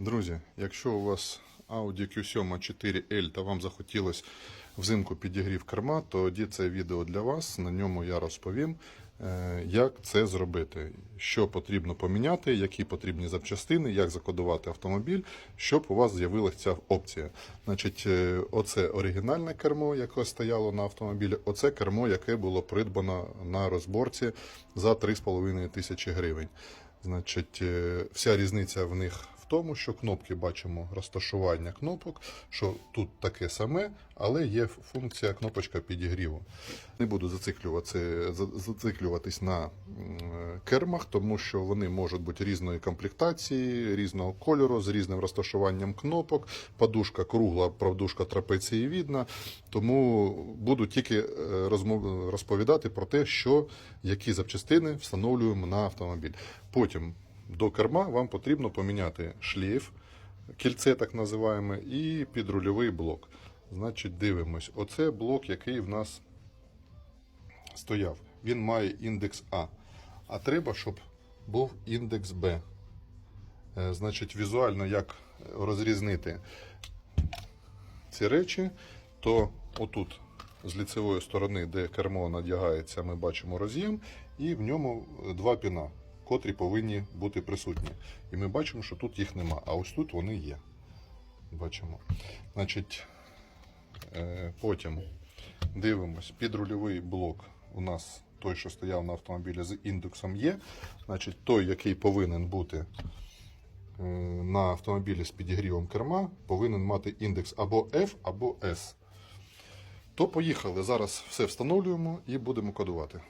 Друзі, якщо у вас Audi Q7 4L та вам захотілося взимку підігрів керма, то тоді це відео для вас. На ньому я розповім, е, як це зробити, що потрібно поміняти, які потрібні запчастини, як закодувати автомобіль, щоб у вас з'явилася ця опція. Значить, е, оце оригінальне кермо, яке стояло на автомобілі, оце кермо, яке було придбано на розборці за 3,5 тисячі гривень. Значить, е, вся різниця в них тому, що кнопки бачимо розташування кнопок, що тут таке саме, але є функція кнопочка підігріву. Не буду зациклюватись на кермах, тому що вони можуть бути різної комплектації, різного кольору, з різним розташуванням кнопок. Подушка кругла, продушка трапецієвідна. Тому буду тільки е, розповідати про те, що які запчастини встановлюємо на автомобіль. Потім до керма вам потрібно поміняти шлейф, кільце так називаємо, і підрульовий блок. Значить, дивимось. Оце блок, який в нас стояв. Він має індекс А. А треба, щоб був індекс Б. Е, Значить, візуально як розрізнити ці речі, то отут з ліцевої сторони, де кермо надягається, ми бачимо роз'єм, і в ньому два піна, котрі повинні бути присутні. І ми бачимо, що тут їх нема, а ось тут вони є. Бачимо. Значить, е, потім дивимось, підрульовий блок у нас той, що стояв на автомобілі з індексом є. Значить, той, який повинен бути е, на автомобілі з підігрівом керма, повинен мати індекс або F, або S. То поїхали. Зараз все встановлюємо і будемо кодувати.